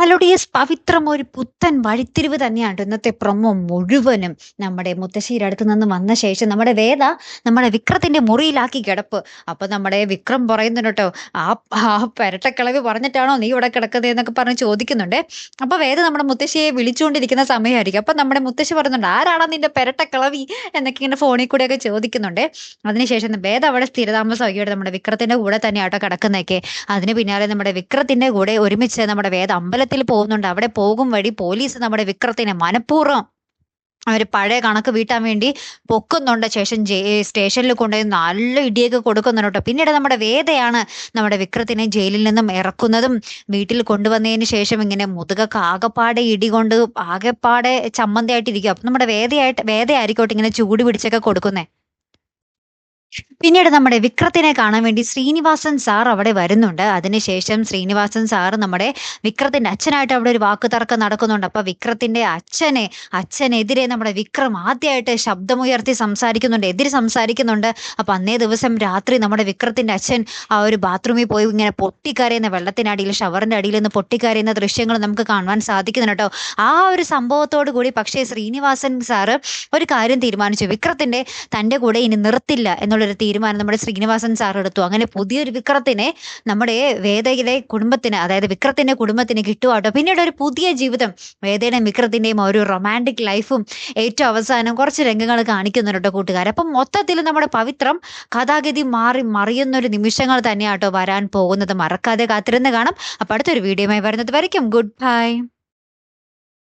Hello dears പവിത്രം ഒരു പുത്തൻ വഴിത്തിരിവ് തന്നെയാണ് ഇന്നത്തെ പ്രൊമോ മുഴുവനും. നമ്മുടെ മുത്തശ്ശിയുടെ അടുത്ത് നിന്ന് വന്ന ശേഷം നമ്മുടെ വേദ നമ്മുടെ വിക്രത്തിന്റെ മുറിയിലാക്കി കിടപ്പ്. അപ്പൊ നമ്മുടെ വിക്രം പറയുന്നുണ്ട് കേട്ടോ ആ ആ പെരട്ടക്കിളവി പറഞ്ഞിട്ടാണോ നീ ഇവിടെ കിടക്കുന്നത് എന്നൊക്കെ പറഞ്ഞ് ചോദിക്കുന്നുണ്ട്. അപ്പൊ വേദ നമ്മുടെ മുത്തശ്ശിയെ വിളിച്ചുകൊണ്ടിരിക്കുന്ന സമയമായിരിക്കും. അപ്പൊ നമ്മുടെ മുത്തശ്ശി പറയുന്നുണ്ട് ആരാടാ നിന്റെ പെരട്ടക്കിളവി? എന്നൊക്കെ ഇങ്ങനെ ഫോണിൽ കൂടെയൊക്കെ ചോദിക്കുന്നുണ്ട്. അതിനുശേഷം വേദ അവിടെ സ്ഥിരതാമസമാക്കിയിട്ട് നമ്മുടെ വിക്രത്തിന്റെ കൂടെ തന്നെയാട്ടോ കിടക്കുന്നതൊക്കെ. അതിന് പിന്നാലെ നമ്മുടെ വിക്രത്തിന്റെ കൂടെ ഒരുമിച്ച് നമ്മുടെ വേദ അമ്പലത്തിൽ പോകുന്നുണ്ട്. അവിടെ പോകും വഴി പോലീസ് നമ്മുടെ വിക്രത്തിനെ മനഃപൂർവം അവർ പഴയ കണക്ക് വീട്ടാൻ വേണ്ടി പൊക്കുന്നുണ്ട്. ശേഷം സ്റ്റേഷനിൽ കൊണ്ടുപോയി നല്ല ഇടിയൊക്കെ കൊടുക്കുന്നുണ്ട് പിന്നീട് നമ്മുടെ വേദയാണ് നമ്മുടെ വിക്രത്തിനെ ജയിലിൽ നിന്നും ഇറക്കുന്നതും വീട്ടിൽ കൊണ്ടുവന്നതിന് ശേഷം ഇങ്ങനെ മുതുകൊക്കെ ആകെപ്പാടെ ഇടി കൊണ്ട് ആകെപ്പാടെ ചമ്മന്തയായിട്ടിരിക്കും അപ്പം നമ്മുടെ വേദയായിട്ട് വേദയായിരിക്കോട്ടെ ഇങ്ങനെ ചൂട് പിടിച്ചൊക്കെ കൊടുക്കുന്നേ. പിന്നീട് നമ്മുടെ വിക്രത്തിനെ കാണാൻ വേണ്ടി ശ്രീനിവാസൻ സാർ അവിടെ വരുന്നുണ്ട്. അതിനുശേഷം ശ്രീനിവാസൻ സാർ നമ്മുടെ വിക്രത്തിന്റെ അച്ഛനായിട്ട് അവിടെ ഒരു വാക്ക് തർക്കം നടക്കുന്നുണ്ട്. അപ്പൊ വിക്രത്തിന്റെ അച്ഛനെ അച്ഛനെതിരെ നമ്മുടെ വിക്രം ആദ്യമായിട്ട് ശബ്ദമുയർത്തി സംസാരിക്കുന്നുണ്ട്. എതിര് സംസാരിക്കുന്നുണ്ട്. അപ്പൊ അന്നേ ദിവസം രാത്രി നമ്മുടെ വിക്രത്തിന്റെ അച്ഛൻ ആ ഒരു ബാത്റൂമിൽ പോയി ഇങ്ങനെ പൊട്ടിക്കരയുന്ന വെള്ളത്തിനടിയിൽ ഷവറിന്റെ അടിയിൽ നിന്ന് പൊട്ടിക്കരയുന്ന ദൃശ്യങ്ങൾ നമുക്ക് കാണുവാൻ സാധിക്കുന്നുണ്ട് കേട്ടോ. ആ ഒരു സംഭവത്തോടു കൂടി പക്ഷേ ശ്രീനിവാസൻ സാറ് ഒരു കാര്യം തീരുമാനിച്ചു. വിക്രത്തിന്റെ തന്റെ കൂടെ ഇനി നിർത്തില്ല എന്നുള്ളൊരു തീരുമാനം നമ്മുടെ ശ്രീനിവാസൻ സാർ എടുത്തു. അങ്ങനെ പുതിയൊരു വിക്രത്തിനെ നമ്മുടെ വേദയിലെ കുടുംബത്തിന് അതായത് വിക്രത്തിന്റെ കുടുംബത്തിന് കിട്ടുവാട്ടോ പിന്നീട് ഒരു പുതിയ ജീവിതം വേദയുടെയും വിക്രത്തിന്റെയും ഒരു റൊമാന്റിക് ലൈഫും ഏറ്റവും അവസാനം കുറച്ച് രംഗങ്ങൾ കാണിക്കുന്നുണ്ട് കേട്ടോ കൂട്ടുകാർ. അപ്പം മൊത്തത്തിൽ നമ്മുടെ പവിത്രം കഥാഗതി മാറി മറിയുന്ന ഒരു നിമിഷങ്ങൾ തന്നെയാട്ടോ വരാൻ പോകുന്നത്. മറക്കാതെ കാത്തിരുന്ന് കാണാം. അപ്പം അടുത്തൊരു വീഡിയോയുമായി വരുന്നത് വരയ്ക്കും. Good bye